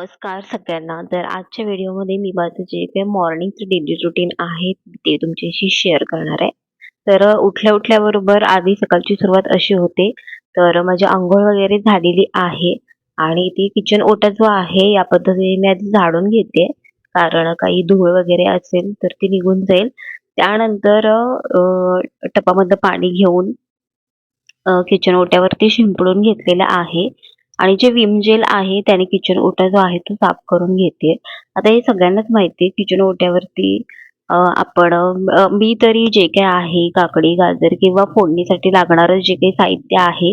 नमस्कार सगळ्यांना. तर आजच्या व्हिडिओमध्ये मी माझं जे काही मॉर्निंगचं डेली रुटीन आहे ते तुमच्याशी शेअर करणार आहे. तर उठल्या उठल्याबरोबर आधी सकाळची सुरुवात अशी होते. तर माझी आंघोळ वगैरे झालेली आहे आणि ती किचन ओटा जो आहे या पद्धतीने मी आधी झाडून घेते. कारण काही धूळ वगैरे असेल तर ती निघून जाईल. त्यानंतर टपामधलं पाणी घेऊन किचन ओट्यावरती शिंपडून घेतलेलं आहे. आणि जे विम जेल आहे त्याने किचन ओटा जो आहे तो साफ करून घेते आता हे सगळ्यांनाच माहिती आहे किचन ओट्यावरती आपण मी तरी जे काय आहे काकडी गाजर किंवा फोडणीसाठी लागणारं जे काही साहित्य आहे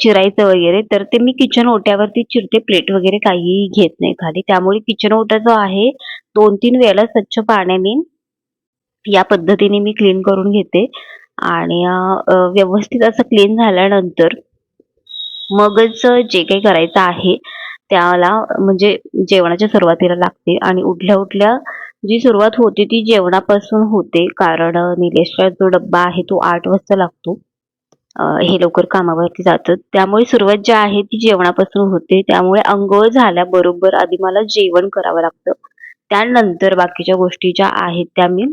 चिरायचं वगैरे तर ते मी किचन ओट्यावरती चिरते प्लेट वगैरे काहीही घेत नाही खाली. त्यामुळे किचन ओटा जो आहे दोन तीन वेळेला स्वच्छ पाण्याने या पद्धतीने मी क्लीन करून घेते. आणि व्यवस्थित असं क्लीन झाल्यानंतर मगच जे काही करायचं आहे त्याला म्हणजे जेवणाच्या सुरुवातीला लागते. आणि उठल्या उठल्या जी सुरुवात होते ती जेवणापासून होते. कारण निलेशचा जो डब्बा आहे तो आठ वाजता लागतो. हे लवकर कामावरती जातं. त्यामुळे सुरुवात जी आहे ती जेवणापासून होते. त्यामुळे अंघोळ झाल्याबरोबर आधी मला जेवण करावं लागतं. त्यानंतर बाकीच्या गोष्टी ज्या आहेत त्या मी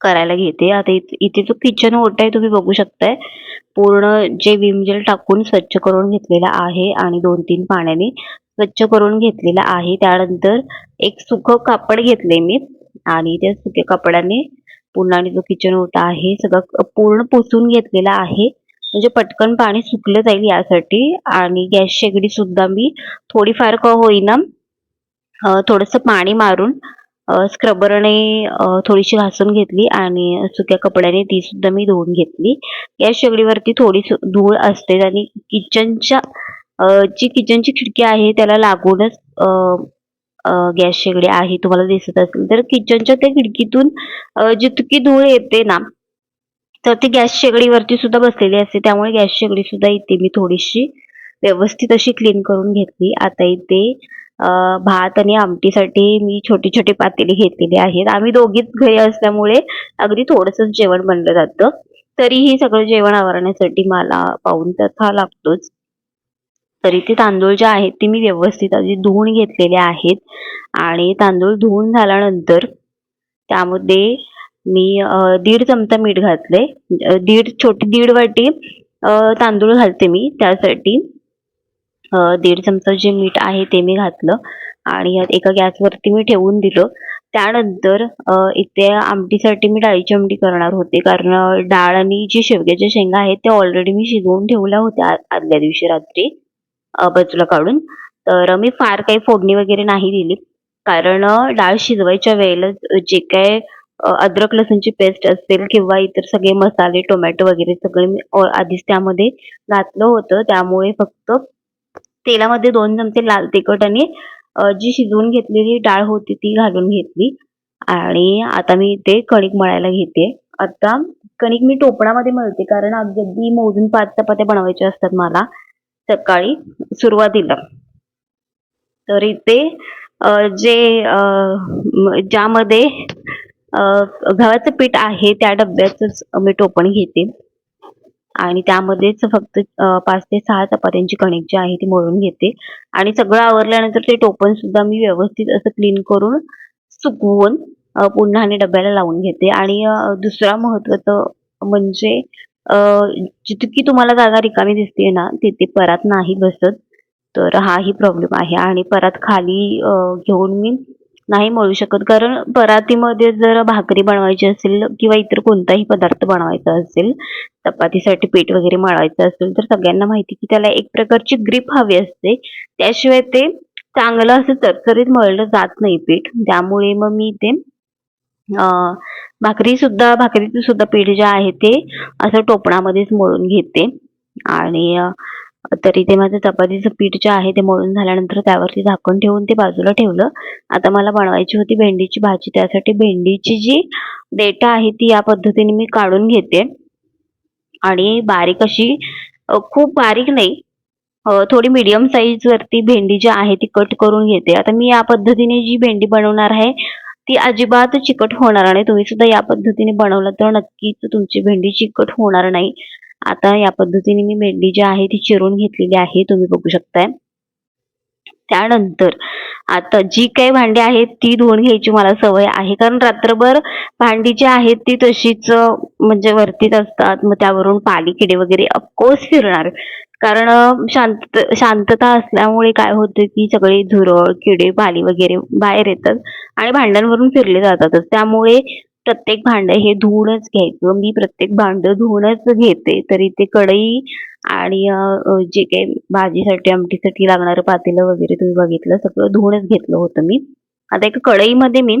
करायला घेते. आता इथे जो किचन ओटा आहे तुम्ही बघू शकताय. पूर्ण जे विम जेल टाकून स्वच्छ करून घेतलेला आहे आणि दोन तीन पाण्याने स्वच्छ करून घेतलेला आहे. त्यानंतर एक सुकं कापड घेतले मी आणि त्या सुक्या कापडाने पुन्हा आणि जो किचन ओटा आहे सगळं पूर्ण पुसून घेतलेला आहे. म्हणजे पटकन पाणी सुकलं जाईल यासाठी आणि गॅस शेगडी सुद्धा मी थोडीफार का होईना थोडस थोडंसं पाणी मारून स्क्रबरने थोडीशी घासून घेतली आणि सुक्या कपड्याने ती सुद्धा मी धुवून घेतली. गॅस शेगडीवरती थोडी धूळ असते आणि किचनच्या जी किचनची खिडकी आहे त्याला लागूनच गॅस शेगडी आहे तुम्हाला दिसत असेल. तर किचनच्या त्या खिडकीतून जितकी धूळ येते ना तर ती गॅस शेगडीवरती सुद्धा बसलेली असते. त्यामुळे गॅस शेगडी सुद्धा इथे मी थोडीशी व्यवस्थित अशी क्लीन करून घेतली. आता इथे भात आणि आमटीसाठी मी छोटी छोटी पातेली घेतलेली आहेत. आम्ही दोघीच घरी असल्यामुळे अगदी थोडंसंच जेवण बनलं जातं. तरीही सगळं जेवण आवरण्यासाठी मला पाहून तथा हा लागतोच. तरी ते तांदूळ जे आहेत ते मी व्यवस्थित आधी धुवून घेतलेले आहेत. आणि तांदूळ धुवून झाल्यानंतर त्यामध्ये मी दीड चमचा मीठ घातले म्हणजे दीड छोटी दीड वाटी तांदूळ घालते मी त्यासाठी. दीड चमचा जे मीठ आहे ते मी घातलं आणि एका गॅसवरती मी ठेवून दिलं. त्यानंतर इथे आमटीसाठी मी डाळीची आमटी करणार होते कारण डाळ आणि जी शेवग्याच्या शेंगा आहेत त्या ऑलरेडी मी शिजवून ठेवल्या होत्या आदल्या दिवशी रात्री बाजूला काढून. तर मी फार काही फोडणी वगैरे नाही दिली कारण डाळ शिजवायच्या वेळेला जे काय अद्रक लसूणची पेस्ट असेल किंवा इतर सगळे मसाले टोमॅटो वगैरे सगळे मी आधीच त्यामध्ये घातलं होतं. त्यामुळे फक्त तेलामध्ये दोन चमचे लाल तिखट आणि जी शिजवून घेतलेली डाळ होती ती घालून घेतली. आणि आता मी इथे कणिक मळायला घेते. आता कणिक मी टोपणामध्ये मळते कारण अगदी मोजून पाच चपात्या बनवायच्या असतात मला. सकाळी सुरुवातीला. तर इथे जे ज्यामध्ये गव्हाचं पीठ आहे त्या डब्याचंच मी टोपण घेते. आणि त्यामध्येच फक्त पाच ते सहा चपात्यांची कणिक जी आहे ती मळून घेते. आणि सगळं आवरल्यानंतर ते टोपण सुद्धा मी व्यवस्थित असं क्लीन करून सुकवून पुन्हा आणि डब्याला लावून घेते. आणि दुसरा महत्वाचं म्हणजे जितकी तुम्हाला जागा रिकामी दिसते ना तिथे परात नाही बसत. तर हाही प्रॉब्लेम आहे. आणि परात खाली घेऊन मी नाही मळू शकत. कारण परातीमध्ये जर भाकरी बनवायची असेल किंवा इतर कोणताही पदार्थ बनवायचा असेल चपातीसाठी पीठ वगैरे मळायचं असेल तर सगळ्यांना माहिती की त्याला एक प्रकारची ग्रीप हवी असते. त्याशिवाय ते चांगलं असं चरचरीत मळलं जात नाही पीठ. त्यामुळे मग मी ते भाकरी सुद्धा भाकरीचं सुद्धा पीठ जे आहे ते असं टोपणामध्येच मळून घेते. आणि तर इथे माझं चपातीचं पीठ जे आहे ते मळून झाल्यानंतर त्यावरती झाकण ठेवून ते बाजूला ठेवलं. आता मला बनवायची होती भेंडीची भाजी त्यासाठी भेंडीची जी देठ आहे ती या पद्धतीने मी काढून घेते. आणि बारीक अशी खूप बारीक नाही थोडी मीडियम साईज वरती भेंडी जी आहे ती कट करून घेते. आता मी या पद्धतीने जी भेंडी बनवणार आहे ती अजिबात चिकट होणार नाही. तुम्ही सुद्धा या पद्धतीने बनवलं तर नक्कीच तुमची भेंडी चिकट होणार नाही. आता या पद्धतीने मी भेंडी जी आहे ती चिरून घेतलेली आहे तुम्ही बघू शकताय. त्यानंतर आता जी काही भांडी आहेत ती धुवून घ्यायची मला सवय आहे. कारण रात्रभर भांडी जी आहेत ती तशीच म्हणजे वरतीच असतात. मग त्यावरून पाली किडे वगैरे अफकोर्स फिरणार. कारण शांत शांतता असल्यामुळे काय होतं की सगळे झुरळ किडे पाली वगैरे बाहेर येतात आणि भांड्यांवरून फिरले जातातच. त्यामुळे प्रत्येक भांड हे धुवूनच घ्यायचं. मी प्रत्येक भांड धुवूनच घेते. तर इथे कढई आणि जे काही भाजीसाठी आमटीसाठी लागणारं पातेलं वगैरे तुम्ही बघितलं सगळं धुवूनच घेतलं होतं मी. आता एका कढईमध्ये मी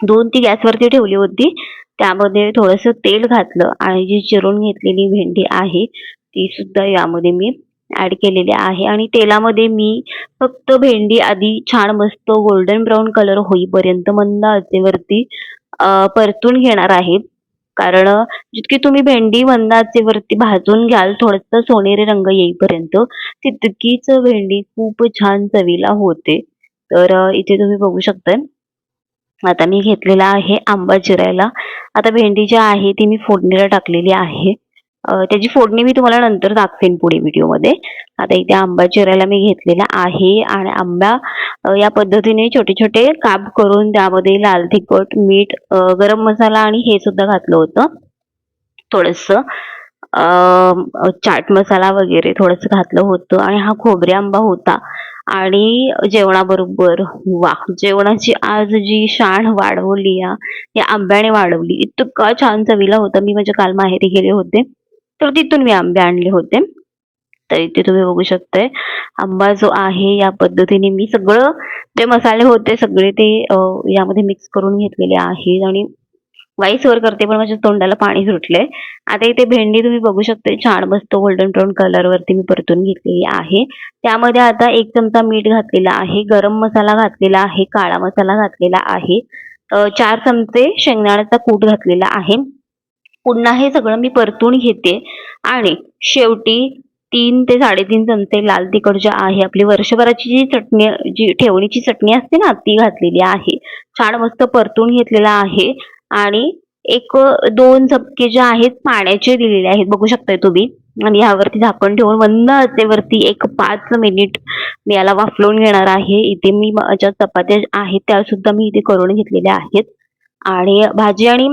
दोन ती गॅसवरती ठेवली होती. त्यामध्ये थोडंसं तेल घातलं आणि जी चिरून घेतलेली भेंडी आहे ती सुद्धा यामध्ये मी ऍड केलेली आहे. आणि तेलामध्ये मी फक्त भेंडी आधी छान मस्त गोल्डन ब्राऊन कलर होईपर्यंत मंद आचेवरती परतून घेणार आहे. कारण जितकी तुम्ही भेंडी मंद आचेवरती भाजून घ्याल थोडंसं सोनेरी रंग येईपर्यंत तितकीच भेंडी खूप छान चवीला होते. तर इथे तुम्ही बघू शकताय. आता मी घेतलेला आहे आंबा चिरायला. आता भेंडी जी आहे ती मी फोडणीला टाकलेली आहे. त्याची फोडणी मी तुम्हाला नंतर दाखवेन पुढे व्हिडिओमध्ये. आता इथे आंबा चिरायला मी घेतलेला आहे आणि आंबा या पद्धतीने छोटे छोटे काप करून त्यामध्ये लाल तिखट मीठ गरम मसाला आणि हे सुद्धा घातलं होतं. थोडस चाट मसाला वगैरे थोडस घातलं होतं आणि हा खोबरे आंबा होता. आणि जेवणाबरोबर वा जेवणाची आज जी शाण वाढवली या आंब्याने वाढवली. इतका छान चवीला होता. मी म्हणजे काल माहेरी गेले होते. तर तिथून मी आंबे आणले होते. तर इथे तुम्ही बघू शकताय आंबा जो आहे या पद्धतीने मी सगळं जे मसाले होते सगळे ते यामध्ये मिक्स करून घेतलेले आहेत आणि वाईस वर करते पण माझ्या तोंडाला पाणी सुटलंय. आता इथे भेंडी तुम्ही बघू शकता छान मस्त गोल्डन ब्राऊन कलरवरती मी परतून घेतलेली आहे. त्यामध्ये आता एक चमचा मीठ घातलेला आहे गरम मसाला घातलेला आहे काळा मसाला घातलेला आहे. चार चमचे शेंगदाण्याचा कूट घातलेला आहे. पुन्हा हे सगळं मी परतून घेते. आणि शेवटी तीन ते साडेतीन चमचे लाल तिखट जे आहे आपली वर्षभराची जी चटणी जी ठेवणीची चटणी असते ना ती घातलेली आहे. छान मस्त परतून घेतलेला आहे. आणि एक दोन चपके जे आहेत पाण्याचे दिलेले आहेत. बघू शकताय तुम्ही. आणि यावरती झाकण ठेवून मंद आचेवरती एक पाच मिनिट मी याला वाफलवून घेणार आहे. इथे मी ज्या चपात्या आहेत त्या सुद्धा मी इथे करून घेतलेल्या आहेत. आणि भाजी आणि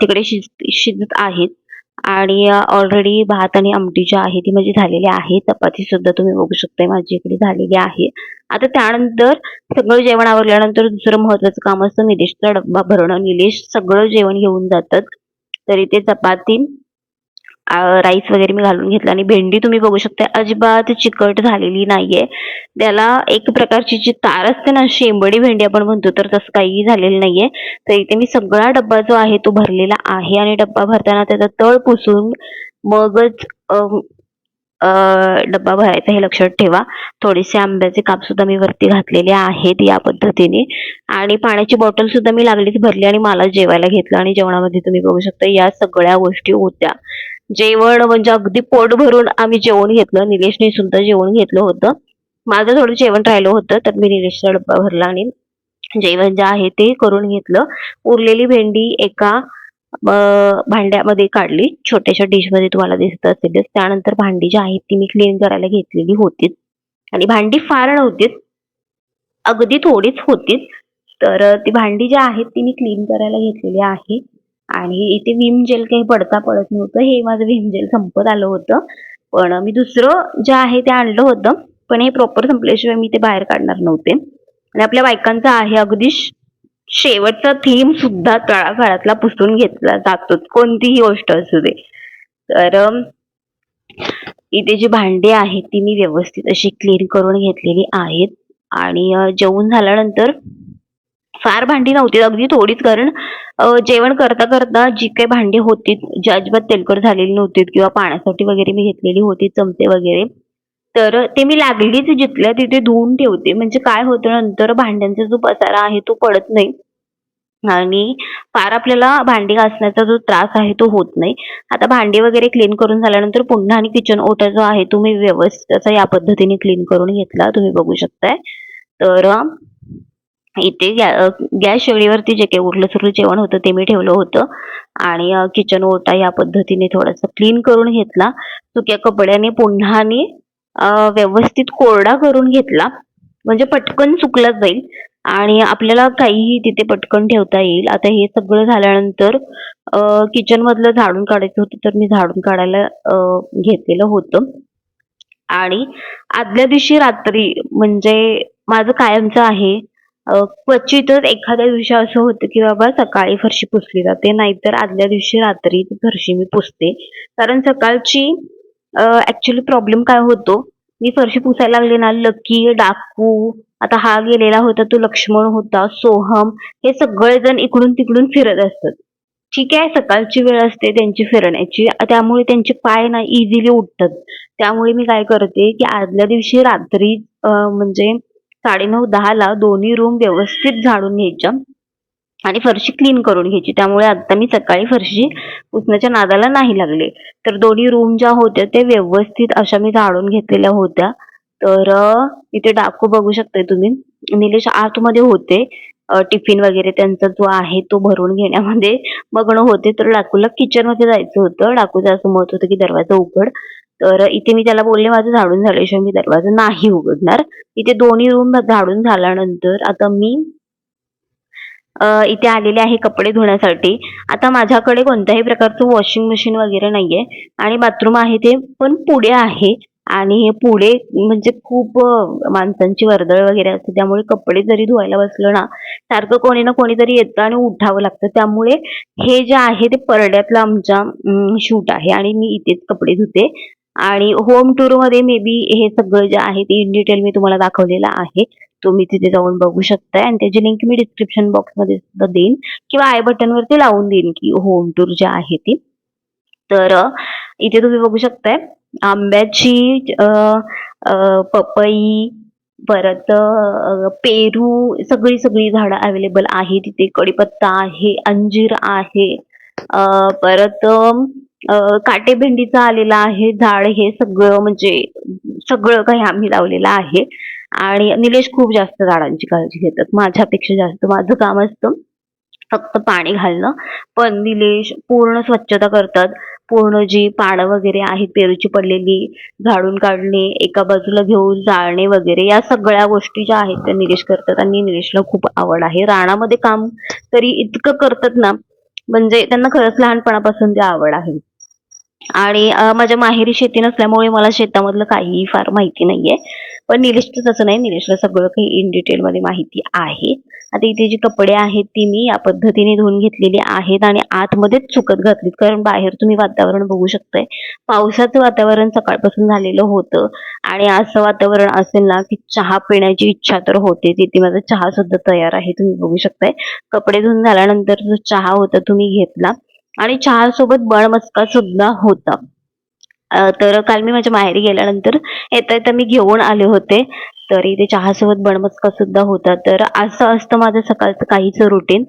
तिकडे शिज शिजत आहेत. आणि ऑलरेडी भात आणि आमटी जी आहे ती माझी झालेली आहे. चपाती सुद्धा तुम्ही बघू शकताय माझी इकडे झालेली आहे. आता त्यानंतर सगळं जेवण आवरल्यानंतर दुसरं महत्वाचं काम असतं निलेशचा डब्बा भरणं. निलेश सगळं जेवण घेऊन जातात. तरी ते चपाती राईस वगैरे मी घालून घेतला आणि भेंडी तुम्ही बघू शकता अजिबात चिकट झालेली नाहीये. त्याला एक प्रकारची जी तार असते ना शेंबडी भेंडी आपण म्हणतो तर तसं काही झालेलं नाहीये. तर इथे मी सगळा डब्बा जो आहे तो भरलेला आहे आणि डब्बा भरताना त्याचा तळ पुसून मगच डब्बा भरायचा हे लक्षात ठेवा. थोडेसे आंब्याचे काप सुद्धा मी वरती घातलेले आहेत या पद्धतीने. आणि पाण्याची बॉटल सुद्धा मी लागलीच भरली आणि मला जेवायला घेतलं आणि जेवणामध्ये तुम्ही बघू शकता या सगळ्या गोष्टी होत्या. जेवण म्हणजे अगदी पोट भरून आम्ही जेवण घेतलं. निलेशने सुद्धा जेवण घेतलं होतं. माझं थोडं जेवण राहिलं होतं तर मी निलेशचा डब्बा भरला आणि जेवण जे आहे ते करून घेतलं. उरलेली भेंडी एका भांड्यामध्ये काढली. छोट्याशा डिशमध्ये तुम्हाला दिसत असेलच त्यानंतर भांडी जी आहेत ती मी क्लीन करायला घेतलेली होती. आणि भांडी फार नव्हतीच अगदी थोडीच होतीच तर ती भांडी जी आहेत ती मी क्लीन करायला घेतलेली आहे. आणि इथे विम जेल काही पडता पडत नव्हतं. हे माझं विम जेल संपत आलं होतं. पण मी दुसरं जे आहे ते आणलं होतं. पण हे प्रॉपर संपल्याशिवाय मी ते बाहेर काढणार नव्हते. आणि आपल्या बायकांचा आहे अगदी शेवटचा थीम सुद्धा तळागाळातला पुसून घेतला जातो. कोणतीही गोष्ट असू दे. तर इथे जी भांडी आहेत ती मी व्यवस्थित अशी क्लीन करून घेतलेली आहेत. आणि जेवण जेवून झाल्यानंतर फार भांडी नव्हती. अगदी थोडीच कारण जेवण करता करता जी काही भांडी होती जी अजिबात तेलकट झालेली नव्हती किंवा पाण्यासाठी वगैरे मी घेतलेली होती चमचे वगैरे तर ते मी लागलीच जिथल्या तिथे धुवून ठेवते. म्हणजे काय होतं नंतर भांड्यांचा जो पसारा आहे तो पडत नाही आणि फार आपल्याला भांडी घासण्याचा जो त्रास आहे तो होत नाही. आता भांडी वगैरे क्लीन करून झाल्यानंतर पुन्हा आणि किचन ओटा जो आहे तो मी व्यवस्थित असा या पद्धतीने क्लीन करून घेतला. तुम्ही बघू शकताय. तर इथे इथे गॅस शेगडीवरती जे काही उरलं सुरलं जेवण होतं ते मी ठेवलं होतं. आणि किचन ओटा या पद्धतीने थोडासा क्लीन करून घेतला. सुक्या कपड्याने पुन्हा व्यवस्थित कोरडा करून घेतला. म्हणजे पटकन सुकला जाईल. आणि आपल्याला काहीही तिथे पटकन ठेवता येईल. आता हे सगळं झाल्यानंतर किचन मधलं झाडून काढायचं होतं तर मी झाडून काढायला घेतलेलं होतं. आणि आदल्या दिवशी रात्री म्हणजे माझं कायमचं आहे क्वचितच एखाद्या दिवशी असं होतं की बाबा सकाळी फरशी पुसली जाते नाहीतर आदल्या दिवशी रात्री ती फरशी मी पुसते. कारण सकाळची ऍक्च्युली प्रॉब्लेम काय होतो? मी फरशी पुसायला लागले ना लकी डाकू आता हा गेलेला होता तो लक्ष्मण होता सोहम हे सगळेजण इकडून तिकडून फिरत असतात. ठीक आहे सकाळची वेळ असते त्यांची फिरण्याची त्यामुळे त्यांचे पाय ना इझिली उठतात. त्यामुळे मी काय करते की आदल्या दिवशी रात्री म्हणजे साडेनऊ दहाला दोन्ही रूम व्यवस्थित झाडून घ्यायच्या आणि फरशी क्लीन करून घ्यायची. त्यामुळे आता मी सकाळी फरशी पुसण्याच्या नादाला नाही लागले. तर दोन्ही रूम ज्या होत्या त्या व्यवस्थित अशा मी झाडून घेतलेल्या होत्या. तर इथे डाकू बघू शकताय तुम्ही. निलेश आतमध्ये होते. टिफिन वगैरे त्यांचा जो आहे तो भरून घेण्यामध्ये मग्न होते. तर डाकूला किचनमध्ये जायचं होतं. डाकूचं असं मत होतं की दरवाजा उघड. तर इथे मी त्याला बोलले माझं झाडून झाल्याशिवाय मी दरवाजा नाही उघडणार. इथे दोन्ही रूम झाडून झाल्यानंतर आता मी इथे आलेले आहे कपडे धुण्यासाठी. आता माझ्याकडे कोणत्याही प्रकारचं वॉशिंग मशीन वगैरे नाहीये आणि बाथरूम आहे ते पण पुढे आहे. आणि हे पुढे म्हणजे खूप माणसांची वर्दळ वगैरे असते. त्यामुळे कपडे जरी धुवायला बसलं ना सारखं कोणी ना कोणीतरी येतं आणि उठावं लागतं. त्यामुळे हे जे आहे ते परड्यातलं आमच्या शूट आहे आणि मी इथेच कपडे धुते. आणि होम टूरमध्ये मे बी हे सगळं जे आहे ते इन डिटेल मी तुम्हाला दाखवलेलं आहे. तुम्ही तिथे जाऊन बघू शकताय आणि त्याची लिंक मी डिस्क्रिप्शन बॉक्समध्ये सुद्धा देईन किंवा आय बटन वरती लावून देईन की होम टूर जे आहे ती. तर इथे तुम्ही बघू शकताय. आंब्याची पपई परत पेरू सगळी सगळी झाडं अवेलेबल आहे. तिथे कडीपत्ता आहे अंजीर आहे. परत काटे भेंडीचं आलेलं आहे झाड हे सगळं म्हणजे सगळं काही आम्ही लावलेलं आहे. आणि निलेश खूप जास्त झाडांची काळजी घेतात माझ्यापेक्षा जास्त. माझं काम असतं फक्त पाणी घालणं. पण निलेश पूर्ण स्वच्छता करतात. पूर्ण जी पानं वगैरे आहेत पेरूची पडलेली झाडून काढणे एका बाजूला घेऊन जाळणे वगैरे या सगळ्या गोष्टी ज्या आहेत त्या निलेश करतात आणि निलेशला खूप आवड आहे. रानामध्ये काम तरी इतकं करतात ना म्हणजे त्यांना खरंच लहानपणापासून ती आवड आहे. आणि माझ्या माहेरी शेती नसल्यामुळे मला शेतामधलं काहीही फार माहिती नाहीये. पण निलेशचं तसं नाही. निलेशला सगळं काही इन डिटेलमध्ये माहिती आहे. आता इथे जी कपडे आहेत ती मी या पद्धतीने धुवून घेतलेली आहेत आणि आतमध्येच सुकत घातलीत. कारण बाहेर तुम्ही वातावरण बघू शकताय. पावसाचं वातावरण सकाळपासून झालेलं होतं. आणि असं वातावरण असेल ना की चहा पिण्याची इच्छा तर होते. तिथे माझा चहा सुद्धा तयार आहे. तुम्ही बघू शकताय. कपडे धुवून झाल्यानंतर जो चहा होता तुम्ही घेतला. आणि चहा सोबत बळमस्का सुद्धा होता. तर काल मी माझ्या माहेरी गेल्यानंतर येता येता मी घेऊन आले होते. तर इथे चहासोबत बनमस्का सुद्धा होता. तर असं असतं माझं सकाळचं काहीच रुटीन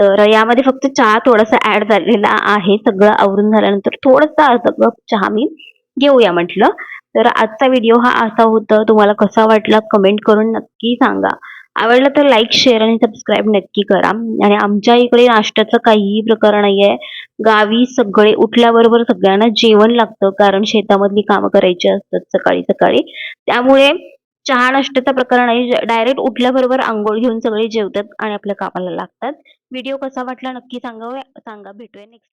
तर यामध्ये फक्त चहा थोडासा ऍड झालेला आहे. सगळं आवरून झाल्यानंतर थोडासा अर्धा कप चहा मी घेऊया म्हटलं. तर आजचा व्हिडिओ हा असा होता. तुम्हाला कसा वाटला कमेंट करून नक्की सांगा. आवडलं तर लाईक शेअर आणि सबस्क्राईब नक्की करा. आणि आमच्या इकडे नाश्त्याचं काहीही प्रकार नाहीये. गावी सगळे उठल्याबरोबर सगळ्यांना जेवण लागतं कारण शेतामधली कामं करायची असतात सकाळी सकाळी. त्यामुळे चहा नाश्त्याचा प्रकार नाही डायरेक्ट उठल्याबरोबर आंघोळ घेऊन सगळे जेवतात आणि आपल्या कामाला लागतात. व्हिडिओ कसा वाटला नक्की सांगा सांगा. भेटूया नेक्स्ट